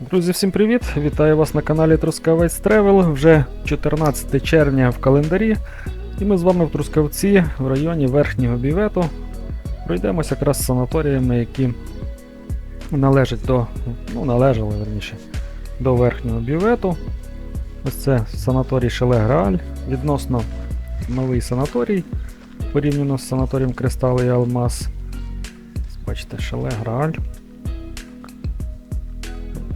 Друзі, всім привіт! Вітаю вас на каналі Трускавець Тревел. Вже 14 червня в календарі. І ми з вами в Трускавці в районі Верхнього Бівету. Пройдемося якраз з санаторіями, які належать до. ну, належали верніше, до Верхнього Бівету. Ось це санаторій Шеле Грааль. Відносно новий санаторій порівняно з санаторієм Кристал і Алмаз. Бачите, Шеле Грааль.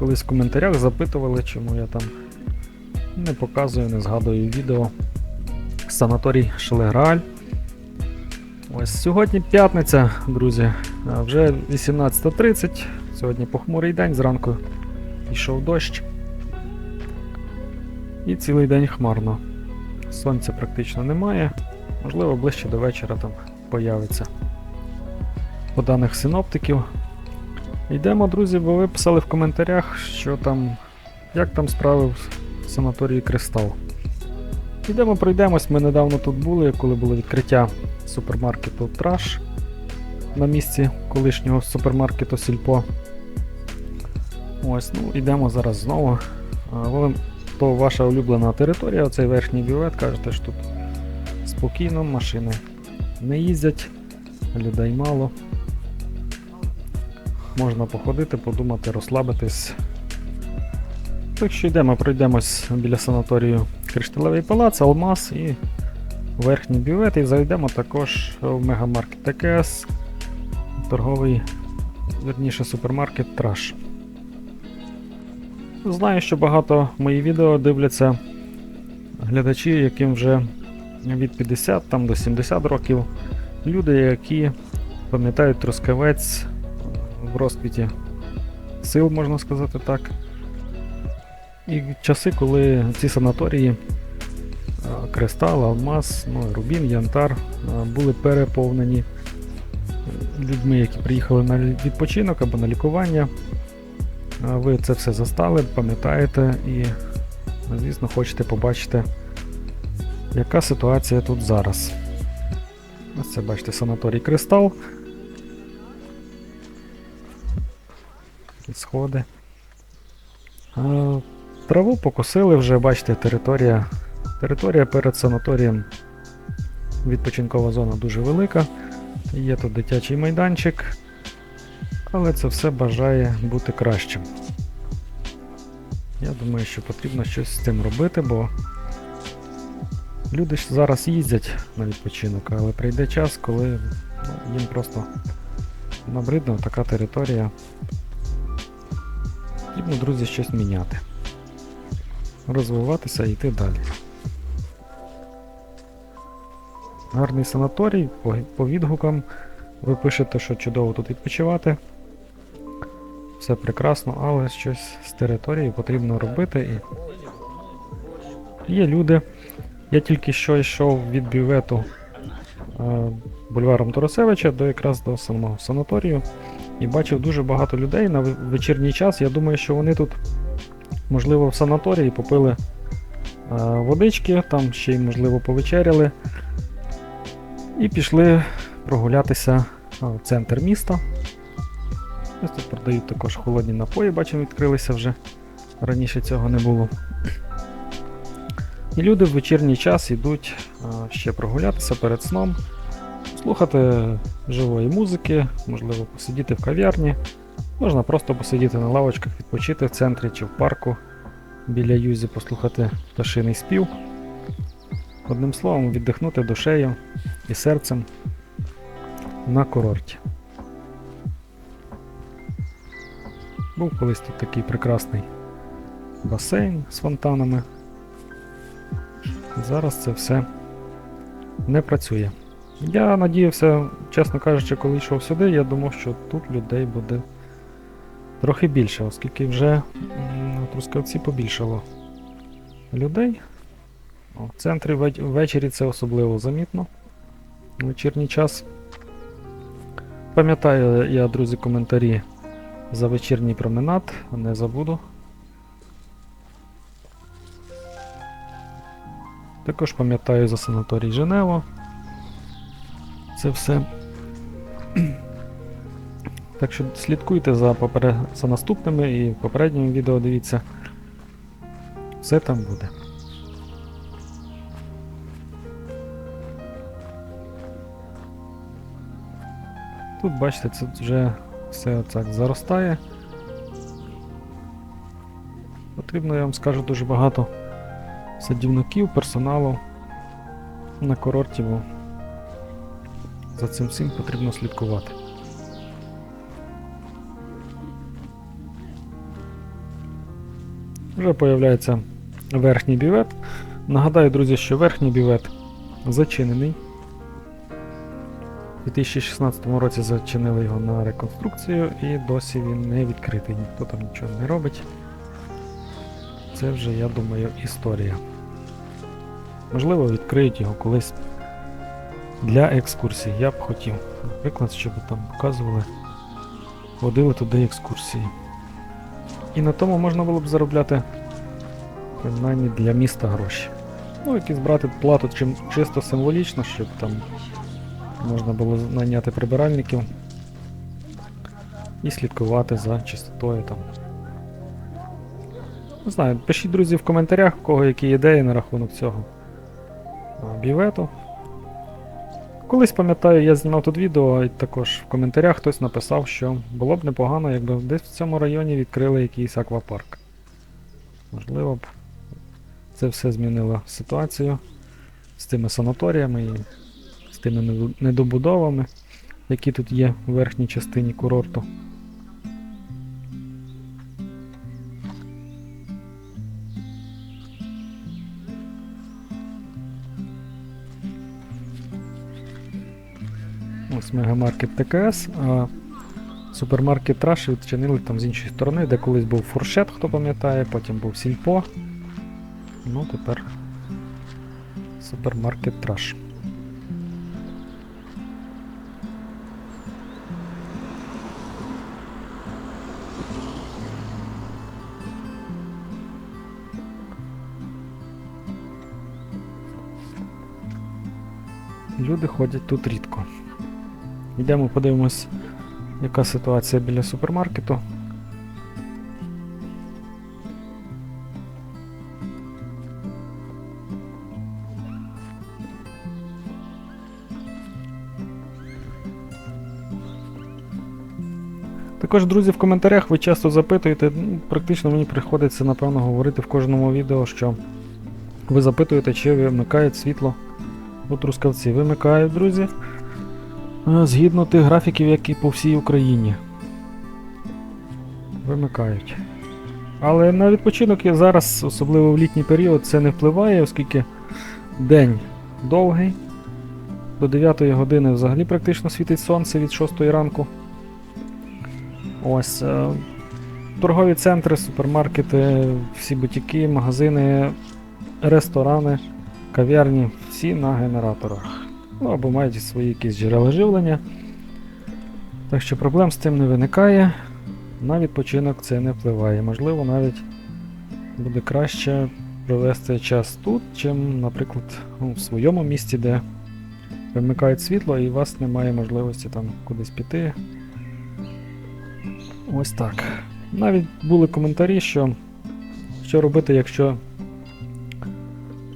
Колись в коментарях запитували, чому я там не показую, не згадую відео. Санаторій Шелеграль. Ось сьогодні п'ятниця, друзі. Вже 18.30. Сьогодні похмурий день, зранку йшов дощ. І цілий день хмарно. Сонця практично немає. Можливо, ближче до вечора там появиться. По даних синоптиків. Йдемо, друзі, бо ви писали в коментарях, що там, як там справи в санаторії Кристал. Йдемо, пройдемось. Ми недавно тут були, коли було відкриття супермаркету Траш на місці колишнього супермаркету Сільпо. Ось, ну йдемо зараз знову. А, То ваша улюблена територія, оцей верхній бювет, кажете, що тут спокійно, машини не їздять, людей мало. Можна походити, подумати, розслабитись. Так що йдемо, пройдемось біля санаторію Кришталевий палац, Алмаз і верхній бювет, і зайдемо також в мегамаркет ТКС, торговий, верніше супермаркет Траш. Знаю, що багато мої відео дивляться глядачі, яким вже від 50 там, до 70 років. Люди, які пам'ятають Трускавець в розквіті сил, можна сказати так. І часи, коли ці санаторії Кристал, Алмаз, ну, Рубін, Янтар були переповнені людьми, які приїхали на відпочинок або на лікування. Ви це все застали, пам'ятаєте і, звісно, хочете побачити, яка ситуація тут зараз. Ось це бачите санаторій Кристал. Такі сходи. Траву покосили вже, бачите, територія. Територія перед санаторієм. Відпочинкова зона дуже велика. Є тут дитячий майданчик. Але це все бажає бути кращим. Я думаю, що потрібно щось з цим робити, бо люди ж зараз їздять на відпочинок, але прийде час, коли ну, їм просто набридне така територія. Потрібно, друзі, щось міняти. Розвиватися і йти далі. Гарний санаторій, по, відгукам. Ви пишете, що чудово тут відпочивати. Все прекрасно, але щось з території потрібно робити. І... Є люди. Я тільки що йшов від бювету е, бульваром Торосевича до якраз до самого санаторію і бачив дуже багато людей на вечірній час. Я думаю, що вони тут, можливо, в санаторії попили е, водички, там ще й, можливо, повечеряли. І пішли прогулятися в центр міста. Ось тут продають також холодні напої, бачимо, відкрилися вже. Раніше цього не було. І люди в вечірній час йдуть а, ще прогулятися перед сном, слухати живої музики, можливо, посидіти в кав'ярні. Можна просто посидіти на лавочках, відпочити в центрі чи в парку біля юзі, послухати пташиний спів. Одним словом, віддихнути душею і серцем на курорті. Був колись тут такий прекрасний басейн з фонтанами. Зараз це все не працює. Я надіявся, чесно кажучи, коли йшов сюди, я думав, що тут людей буде трохи більше, оскільки вже на Трускавці побільшало людей. В центрі ввечері це особливо замітно. Вечірній час. Пам'ятаю я, друзі, коментарі за вечірній променад, не забуду. Також пам'ятаю за санаторій Женева. Це все. Так що слідкуйте за, попере... за наступними і попередніми відео дивіться. Все там буде. Тут, бачите, це вже все так заростає. Потрібно, я вам скажу, дуже багато садівників, персоналу на курорті, бо за цим всім потрібно слідкувати. Вже появляється верхній бівет. Нагадаю, друзі, що верхній бівет зачинений. У 2016 році зачинили його на реконструкцію і досі він не відкритий, ніхто там нічого не робить. Це вже, я думаю, історія. Можливо, відкриють його колись для екскурсій. Я б хотів. Наприклад, щоб там показували, водили туди екскурсії. І на тому можна було б заробляти принаймні для міста гроші. Ну, якісь брати плату чим чисто символічно, щоб там можна було найняти прибиральників і слідкувати за чистотою там. Не знаю, пишіть, друзі, в коментарях, у кого які ідеї на рахунок цього бівету. Колись пам'ятаю, я знімав тут відео, і також в коментарях хтось написав, що було б непогано, якби десь в цьому районі відкрили якийсь аквапарк. Можливо б це все змінило ситуацію з тими санаторіями і з тими недобудовами, які тут є в верхній частині курорту. Ось мегамаркет ТКС, а супермаркет Траш відчинили там з іншої сторони, де колись був фуршет, хто пам'ятає, потім був Сільпо. Ну, тепер супермаркет Траш. Люди ходять тут рідко. Йдемо подивимось, яка ситуація біля супермаркету. Також, друзі, в коментарях ви часто запитуєте, ну, практично мені приходиться, напевно, говорити в кожному відео, що ви запитуєте, чи вимикають світло у Трускавці. Вимикають, друзі. Згідно тих графіків, які по всій Україні. Вимикають. Але на відпочинок я зараз, особливо в літній період, це не впливає, оскільки день довгий. До 9 години взагалі практично світить сонце від 6 ранку. Ось. е, Торгові центри, супермаркети, всі бутіки, магазини, ресторани, кав'ярні, всі на генераторах. Ну або мають свої якісь джерела живлення. Так що проблем з цим не виникає. На відпочинок це не впливає. Можливо, навіть буде краще провести час тут, чим, наприклад, ну, в своєму місті, де вимикають світло і у вас немає можливості там кудись піти. Ось так. Навіть були коментарі, що що робити, якщо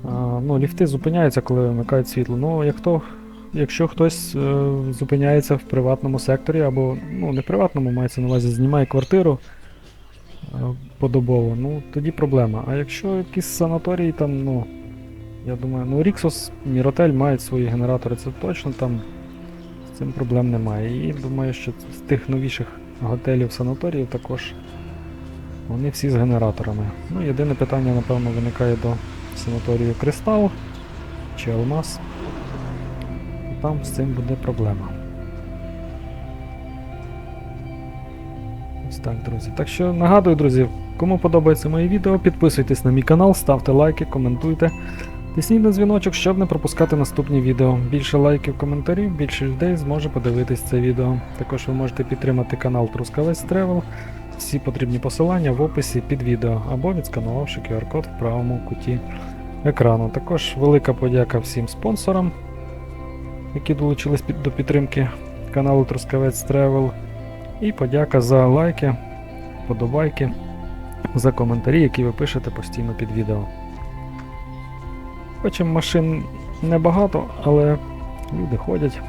а, ну, ліфти зупиняються, коли вимикають світло. Ну, як то, якщо хтось е, зупиняється в приватному секторі, або ну, не приватному, мається на увазі, знімає квартиру е, подобово, ну тоді проблема. А якщо якісь санаторії там, ну, я думаю, ну Ріксос, Міротель мають свої генератори, це точно там з цим проблем немає. І думаю, що з тих новіших готелів, санаторіїв також вони всі з генераторами. Ну, єдине питання, напевно, виникає до санаторію Кристал чи Алмаз. Там з цим буде проблема. Ось так, друзі. Так що нагадую, друзі, кому подобається моє відео, підписуйтесь на мій канал, ставте лайки, коментуйте. Тисніть на дзвіночок, щоб не пропускати наступні відео. Більше лайків, коментарів, більше людей зможе подивитись це відео. Також ви можете підтримати канал Трускавець Travel. Всі потрібні посилання в описі під відео або відсканувавши QR-код в правому куті екрану. Також велика подяка всім спонсорам, які долучились до підтримки каналу Трускавець Travel. І подяка за лайки, подобайки, за коментарі, які ви пишете постійно під відео. Хочем машин небагато, але люди ходять.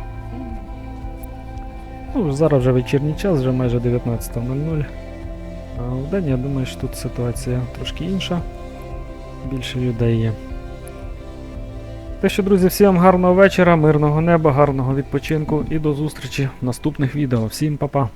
Ну, зараз вже вечірній час, вже майже 19.00. А в день, я думаю, що тут ситуація трошки інша. Більше людей є. Те що, друзі, всім гарного вечора, мирного неба, гарного відпочинку і до зустрічі в наступних відео. Всім па-па!